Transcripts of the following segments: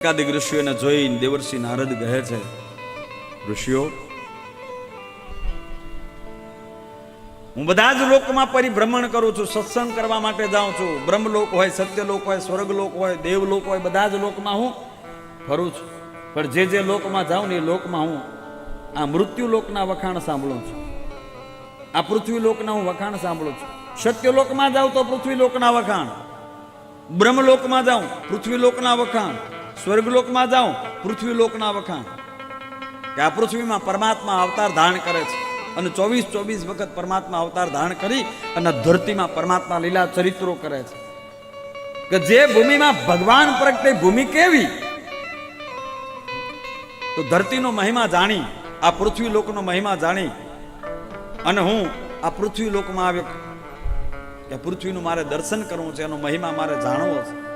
એકાદિક ઋષિઓને જોઈને દેવર્ષિ નારદ કહે છે, ઋષિઓ, હું બધા જ લોકમાં પરિભ્રમણ કરું છું, સત્સંગ કરવા માટે જાઉં છું. બ્રહ્મલોક હોય, સત્યલોક હોય, સ્વર્ગલોક હોય, દેવલોક હોય, બધા જ લોકમાં હું ફરું છું. પણ જે જે લોકમાં જાઉં ને એ લોકમાં હું આ મૃત્યુ લોકના વખાણ સાંભળું છું. આ પૃથ્વી લોકના હું વખાણ સાંભળું છું. સત્યલોકમાં જાઉં તો પૃથ્વી લોકના વખાણ. બ્રહ્મલોકમાં જાઉં પૃથ્વી લોકના વખાણ. સ્વર્ગલોકમાં જાઉં પૃથ્વી લોકના વખાણ. કે આ પૃથ્વીમાં પરમાત્મા અવતાર ધારણ કરે છે. અને ચોવીસ ચોવીસ વખત પરમાત્મા અવતાર ધારણ કરી અને ધરતીમાં પરમાત્મા લીલા ચરિત્રો કરે છે. કે જે ભૂમિમાં ભગવાન પ્રગટે ભૂમિ કેવી? તો ધરતીનો મહિમા જાણી, આ પૃથ્વી લોકનો મહિમા જાણી અને હું આ પૃથ્વી લોકમાં આવ્યો. કે પૃથ્વીનું મારે દર્શન કરવું છે, એનો મહિમા મારે જાણવો છે.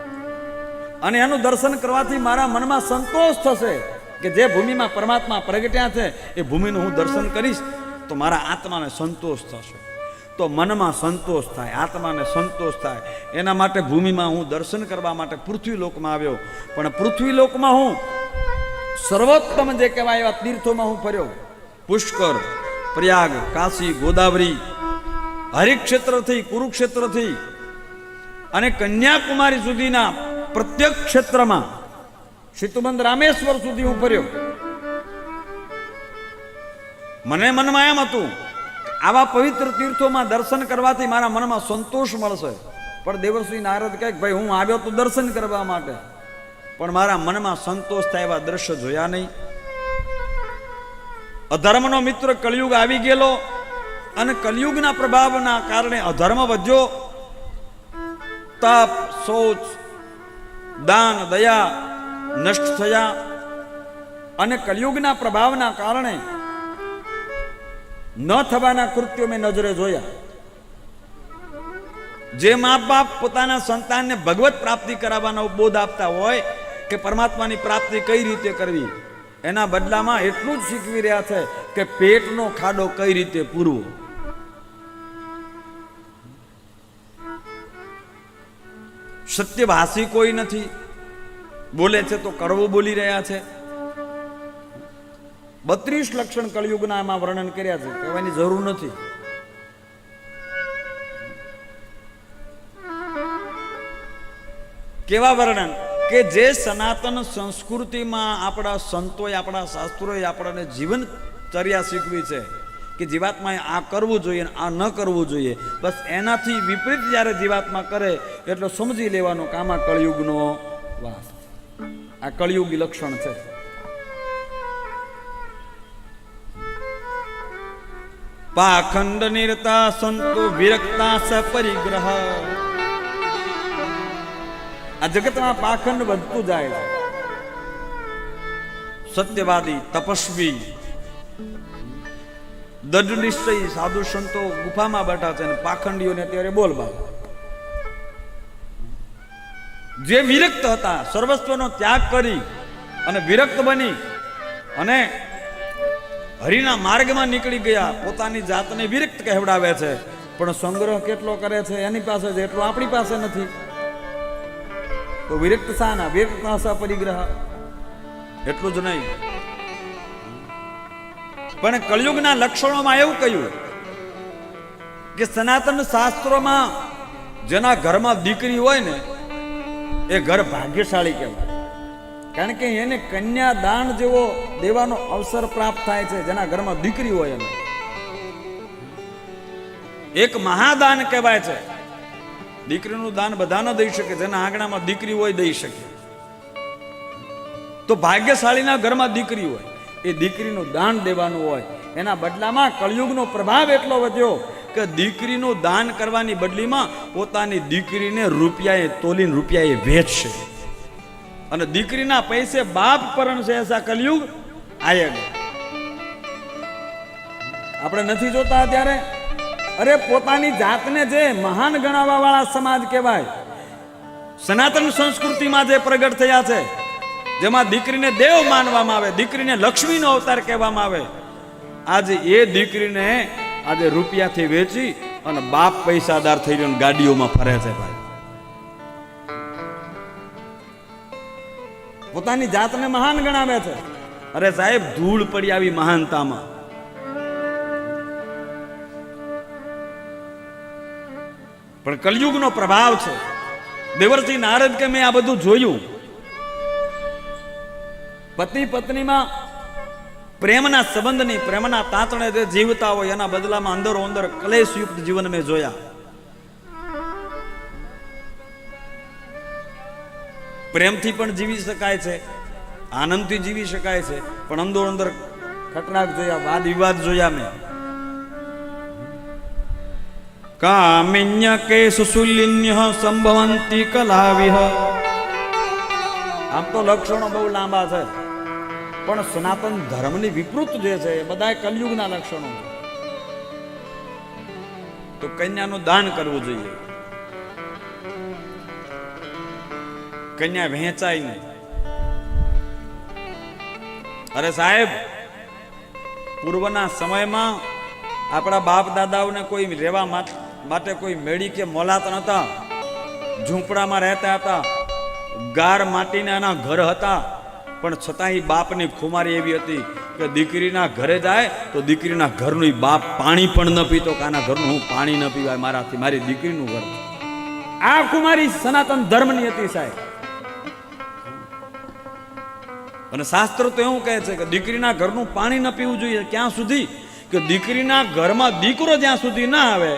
અને એનું દર્શન કરવાથી મારા મનમાં સંતોષ થશે કે જે ભૂમિમાં પરમાત્મા પ્રગટ્યા છે, એ ભૂમિનું હું દર્શન કરીશ, તો મારા આત્માને સંતોષ થશે. તો મનમાં સંતોષ થાય, આત્માને સંતોષ થાય. એના માટે ભૂમિમાં હું દર્શન કરવા માટે પૃથ્વી લોકમાં આવ્યો. પણ પૃથ્વી લોકમાં હું સર્વોત્તમ જે કહેવાય એવા તીર્થોમાં હું ફર્યો. પુષ્કર, પ્રયાગ, કાશી, ગોદાવરી, હરિક્ષેત્રથી, કુરુક્ષેત્રથી અને કન્યાકુમારી સુધીના પ્રત્યેક ક્ષેત્રમાં શીતુબંધ રામેશ્વર સુધી હું ફર્યો. મને મનમાં એમ હતું આવા પવિત્ર તીર્થોમાં દર્શન કરવાથી મારા મનમાં સંતોષ મળશે. પણ દેવશ્રી નારદ કહે ભાઈ, હું આવ્યો તો દર્શન કરવા માટે. પણ મારા મનમાં સંતોષ થાય એવા દ્રશ્ય જોયા નહીં. અધર્મનો મિત્ર કળિયુગ આવી ગયેલો અને કલયુગના પ્રભાવના કારણે અધર્મ વધ્યો. તપ, શૌચ દાન, દયા, નષ્ટ થયા અને કલયુગના પ્રભાવના કારણે ન થવાના કૃત્યો મેં નજરે જોયા. જે મા બાપ પોતાના સંતાનને ભગવત પ્રાપ્તિ કરાવવાનો બોધ આપતા હોય કે પરમાત્માની પ્રાપ્તિ કઈ રીતે કરવી, એના બદલામાં એટલું જ શીખવી રહ્યા છે કે પેટનો ખાડો કઈ રીતે પૂરવો. સત્યભાષી કોઈ નથી. બોલે છે તો કડવું બોલી રહ્યા છે. બત્રીસ લક્ષણ કળયુગના એમાં વર્ણન કર્યા છે. કહેવાની જરૂર નથી. કેવા વર્ણન? કે જે સનાતન સંસ્કૃતિમાં આપણા સંતોએ, આપણા શાસ્ત્રોએ આપણને જીવનચર્યા શીખવી છે. કે જીવાત્માએ આ કરવું જોઈએ આ ન કરવું જોઈએ. બસ એનાથી વિપરીત જ્યારે જીવાત્મા કરે એટલે સમજી લેવાનું કે આમાં કળિયુગનો વાસ. આ કળિયુગ લક્ષણ છે. પાખંડ નિરતા સંતો વિરક્તા પરિગ્રહ. આ જગતમાં પાખંડ વધતું જાય છે. સત્યવાદી, તપસ્વી. દઢ નિશ્ચય સાધુ સંતો ગુફામાં બેઠા છે અને પાખંડીઓને અત્યારે બોલવા જે વિરક્ત હતા, સર્વસ્વનો ત્યાગ કરી અને વિરક્ત બની અને હરિના માર્ગમાં નીકળી ગયા, પોતાની જાતને વિરક્ત કહેવડાવે છે. પણ સંગ્રહ કેટલો કરે છે, એની પાસે છે એટલો આપણી પાસે નથી. તો વિરક્ત શાના, વિરક્ત પરિગ્રહ. એટલું જ નહીં. પણ કલયુગના લક્ષણોમાં એવું કહ્યું કે સનાતન શાસ્ત્રોમાં જેના ઘરમાં દીકરી હોય ને, એ ઘર ભાગ્યશાળી કહેવાય. કારણ કે એને કન્યા દાન જેવો દેવાનો અવસર પ્રાપ્ત થાય છે, જેના ઘરમાં દીકરી હોય એને. એક મહાદાન કહેવાય છે. દીકરીનું દાન બધા ન દઈ શકે, જેના આંગણામાં દીકરી હોય દઈ શકે. તો ભાગ્યશાળીના ઘરમાં દીકરી હોય. એ દીકરીનું દાન દેવાનું હોય. એના બદલામાં કળિયુગનો પ્રભાવ એટલો વધ્યો કે દીકરીનું દાન કરવાની બદલીમાં પોતાની દીકરીને રૂપિયાએ તોલીને રૂપિયાએ વેચશે. અને દીકરીના પૈસે બાપ પરણ છે એસા કલયુગ આયગ આપણે નથી જોતા અત્યારે? અરે પોતાની જાતને જે મહાન ગણાવવા વાળા સમાજ કહેવાય. સનાતન સંસ્કૃતિમાં જે પ્રગટ થયા છે જેમાં દીકરીને દેવ માનવામાં આવે, દીકરીને લક્ષ્મીનો અવતાર કહેવામાં આવે. આજે એ દીકરીને આજે રૂપિયાથી વેચી અને બાપ પૈસાદાર થઈ રહ્યો ગાડીઓમાં ફરે છે ભાઈ. પોતાની જાતને મહાન ગણાવે છે. અરે સાહેબ, ધૂળ પડી આવી મહાનતામાં. પણ કલયુગનો પ્રભાવ છે. દેવરસિંહ નારદ કે મેં આ બધું જોયું? પતિ પત્નીમાં પ્રેમના સંબંધની, પ્રેમના તાતણે જે જીવતા હોય એના બદલામાં અંદરો અંદર કલેશયુક્ત જીવન મેં જોયા. પ્રેમથી પણ જીવી શકાય છે, આનંદથી જીવી શકાય છે, પણ અંદરો અંદર ખટરાક જોયા, વાદ વિવાદ જોયા મેં. કામિન્ય કે સુશુલ્ય સંભવંતી કલાવિહ. આમ તો લક્ષણો બહુ લાંબા છે. પણ સનાતન ધર્મની વિપૃત જે છે, એ બધા કલયુગના લક્ષણો તો કન્યાનું દાન કરવું જોઈએ. કન્યા વહેંચાય નહીં. અરે સાહેબ, પૂર્વના સમયમાં આપણા બાપ દાદાઓને કોઈ રહેવા માટે કોઈ મેળી કે મોલાત નતા ઝૂંપડામાં રહેતા હતા. ગાર માટીના એના ઘર હતા. પણ છતાંય બાપની ખુમારી એવી હતી કે દીકરીના ઘરે જાય તો દીકરીના ઘરનું બાપ પાણી પણ ન પીતો કે આના ઘરનું હું પાણી ન પીવાય મારાથી, મારી દીકરીનું ઘર. આ કુમારી સનાતન ધર્મની હતી સાહેબ. અને શાસ્ત્ર તો એવું કહે છે કે દીકરીના ઘરનું પાણી ન પીવું જોઈએ ક્યાં સુધી? કે દીકરીના ઘરમાં દીકરો જ્યાં સુધી ના આવે,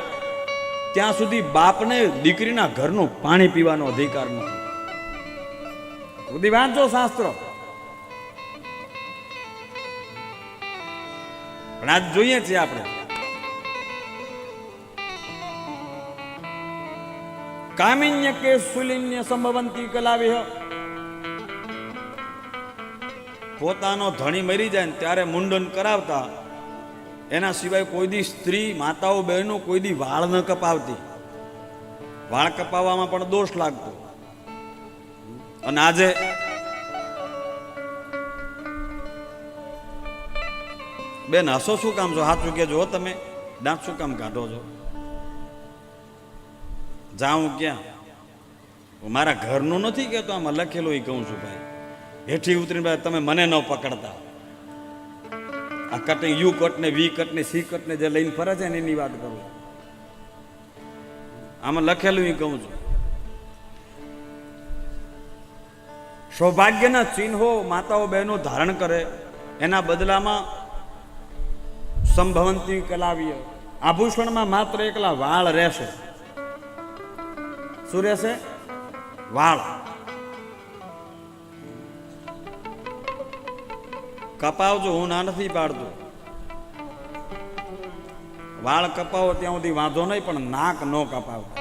ત્યાં સુધી બાપને દીકરીના ઘરનું પાણી પીવાનો અધિકાર નથી વાંચો શાસ્ત્રો. પણ આજ જોઈએ છીએ આપણે. કામિન્ય કે સુલિન્ય સંભવંતી કલાવી પોતાનો ધણી મરી જાય ને ત્યારે મુંડન કરાવતા, એના સિવાય કોઈ દી સ્ત્રી, માતાઓ, બહેનો કોઈ દી વાળ ન કપાવતી. વાળ કપાવવામાં પણ દોષ લાગતો. અને આજે બેન, હસો શું કામ છો? હાથ ચૂકે જો તમે. દાંત શું કામ કાઢો છો? જાઉં ક્યાં? મારા ઘરનું નથી કહેતો, આમાં લખેલું એ કહું છું ભાઈ. હેઠી ઉતરીને ભાઈ તમે મને ન પકડતા. આ કટિંગ યુ કટ ને વી કટ ને સી કટ ને જે લઈને ફરે છે એની વાત કરું આમાં લખેલું એ કહું છું. સૌભાગ્યના ચિહ્નો માતાઓ બહેનો ધારણ કરે, એના બદલામાં સંભવંતી કલાવીએ. આભૂષણમાં માત્ર એકલા વાળ રહેશે. શું રહેશે? વાળ. કપાવજો, હું ના નથી પાડતો. વાળ કપાવો ત્યાં સુધી વાંધો નહીં, પણ નાક ન કપાવતા